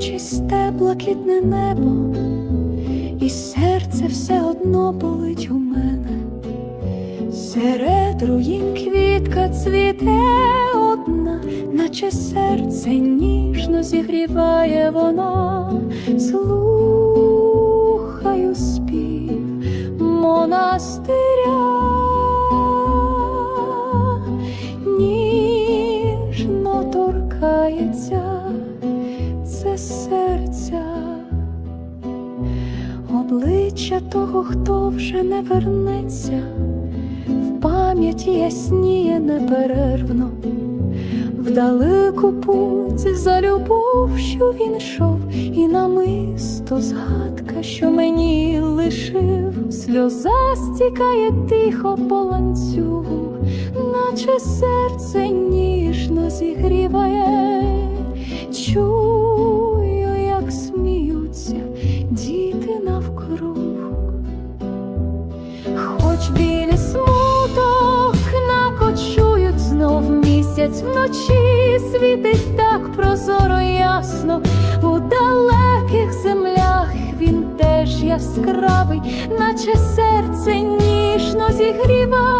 чисте блакитне небо, і серце все одно болить у мене. Серед руїн квітка цвіте одна, наче серце ніжно зігріває вона, слухаю спів монастиря, ніжно торкається Обличчя того, хто вже не вернеться, в пам'яті ясніє неперервно, в далеку путь за любов, що він йшов, і намисто згадка, що мені лишив, сльоза стікає тихо по ланцюгу, наче серце ніжно зігріває, чую, білі смуток накочують знов місяць. Вночі, світить так прозоро ясно, у далеких землях він теж яскравий, наче серце ніжно зігріває,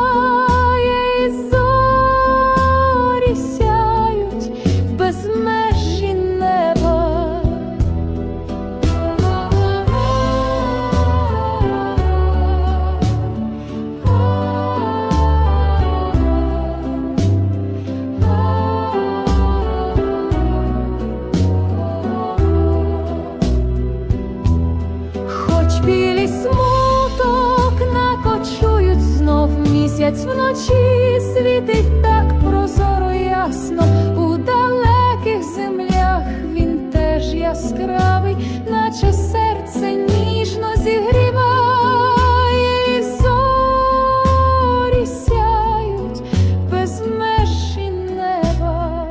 місяць вночі, світить так прозоро ясно, у далеких землях він теж яскравий, наче серце ніжно зігріває, і зорі сяють в безмежі неба,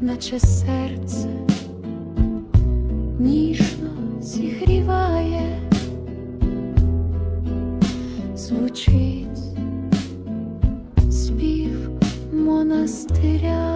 наче серце ніжно зігріває, звучить спів монастиря.